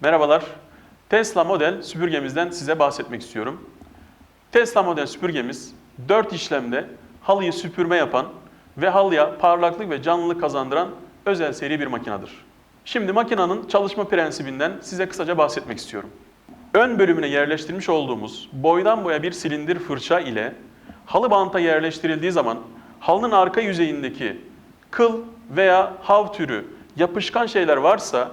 Merhabalar. Tesla model süpürgemizden size bahsetmek istiyorum. Tesla model süpürgemiz 4 işlemde halıyı süpürme yapan ve halıya parlaklık ve canlılık kazandıran özel seri bir makinedir. Şimdi makinenin çalışma prensibinden size kısaca bahsetmek istiyorum. Ön bölümüne yerleştirmiş olduğumuz boydan boya bir silindir fırça ile halı banta yerleştirildiği zaman halının arka yüzeyindeki kıl veya hav türü yapışkan şeyler varsa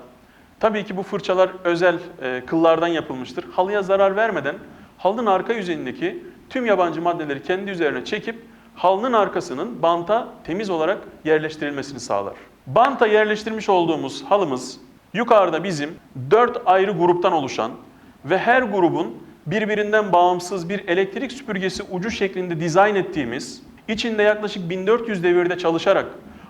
tabii ki bu fırçalar özel e, kıllardan yapılmıştır. Halıya zarar vermeden halının arka yüzeyindeki tüm yabancı maddeleri kendi üzerine çekip halının arkasının banta temiz olarak yerleştirilmesini sağlar. Banta yerleştirmiş olduğumuz halımız yukarıda bizim dört ayrı gruptan oluşan ve her grubun birbirinden bağımsız bir elektrik süpürgesi ucu şeklinde dizayn ettiğimiz, içinde yaklaşık 1400 devirde çalışarak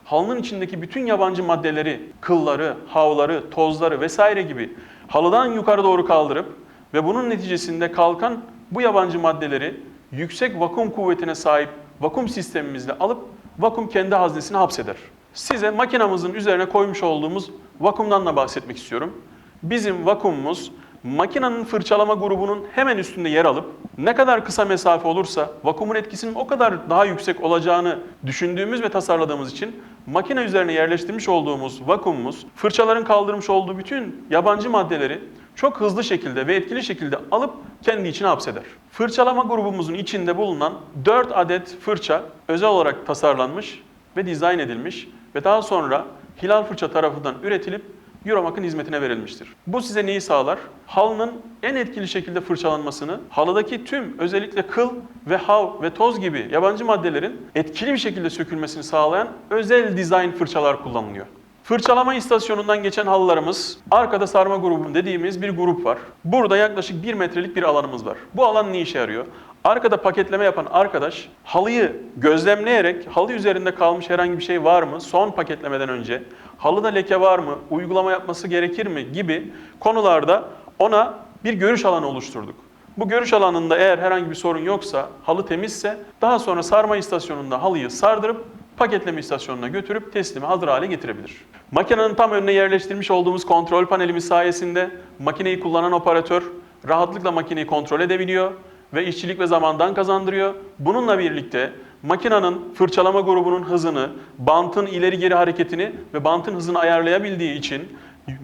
halının içindeki bütün yabancı maddeleri, kılları, havları, tozları vesaire gibi halıdan yukarı doğru kaldırıp ve bunun neticesinde kalkan bu yabancı maddeleri yüksek vakum kuvvetine sahip vakum sistemimizle alıp vakum kendi haznesine hapseder. Size makinamızın üzerine koymuş olduğumuz vakumdan da bahsetmek istiyorum. Bizim vakumumuz makinenin fırçalama grubunun hemen üstünde yer alıp ne kadar kısa mesafe olursa vakumun etkisinin o kadar daha yüksek olacağını düşündüğümüz ve tasarladığımız için makine üzerine yerleştirmiş olduğumuz vakumumuz fırçaların kaldırmış olduğu bütün yabancı maddeleri çok hızlı şekilde ve etkili şekilde alıp kendi içine hapseder. Fırçalama grubumuzun içinde bulunan 4 adet fırça özel olarak tasarlanmış ve dizayn edilmiş ve daha sonra Hilal Fırça tarafından üretilip Euromak'ın hizmetine verilmiştir. Bu size neyi sağlar? Halının en etkili şekilde fırçalanmasını, halıdaki tüm özellikle kıl ve hav ve toz gibi yabancı maddelerin etkili bir şekilde sökülmesini sağlayan özel dizayn fırçalar kullanılıyor. Fırçalama istasyonundan geçen halılarımız, arkada sarma grubu dediğimiz bir grup var. Burada yaklaşık 1 metrelik bir alanımız var. Bu alan ne işe yarıyor? Arkada paketleme yapan arkadaş halıyı gözlemleyerek halı üzerinde kalmış herhangi bir şey var mı? Son paketlemeden önce halıda leke var mı? Uygulama yapması gerekir mi? gibi konularda ona bir görüş alanı oluşturduk. Bu görüş alanında eğer herhangi bir sorun yoksa, halı temizse daha sonra sarma istasyonunda halıyı sardırıp paketleme istasyonuna götürüp teslimi hazır hale getirebilir. Makinenin tam önüne yerleştirmiş olduğumuz kontrol panelimiz sayesinde makineyi kullanan operatör rahatlıkla makineyi kontrol edebiliyor ve işçilik ve zamandan kazandırıyor. Bununla birlikte makinenin fırçalama grubunun hızını, bantın ileri geri hareketini ve bantın hızını ayarlayabildiği için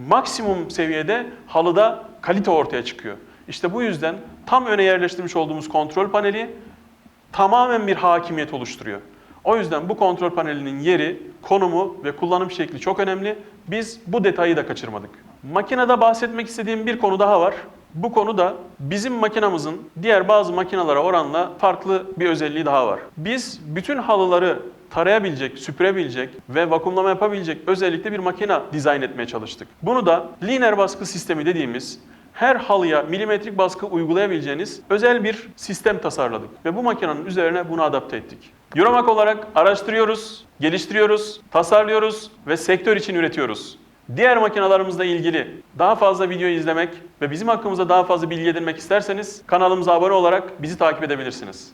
maksimum seviyede halıda kalite ortaya çıkıyor. İşte bu yüzden tam öne yerleştirmiş olduğumuz kontrol paneli tamamen bir hakimiyet oluşturuyor. O yüzden bu kontrol panelinin yeri, konumu ve kullanım şekli çok önemli. Biz bu detayı da kaçırmadık. Makinede bahsetmek istediğim bir konu daha var. Bu konu da bizim makinamızın diğer bazı makinalara oranla farklı bir özelliği daha var. Biz bütün halıları tarayabilecek, süpürebilecek ve vakumlama yapabilecek özellikle bir makina dizayn etmeye çalıştık. Bunu da lineer baskı sistemi dediğimiz her halıya milimetrik baskı uygulayabileceğiniz özel bir sistem tasarladık ve bu makinenin üzerine bunu adapte ettik. Euromak olarak araştırıyoruz, geliştiriyoruz, tasarlıyoruz ve sektör için üretiyoruz. Diğer makinalarımızla ilgili daha fazla video izlemek ve bizim hakkımızda daha fazla bilgi edinmek isterseniz kanalımıza abone olarak bizi takip edebilirsiniz.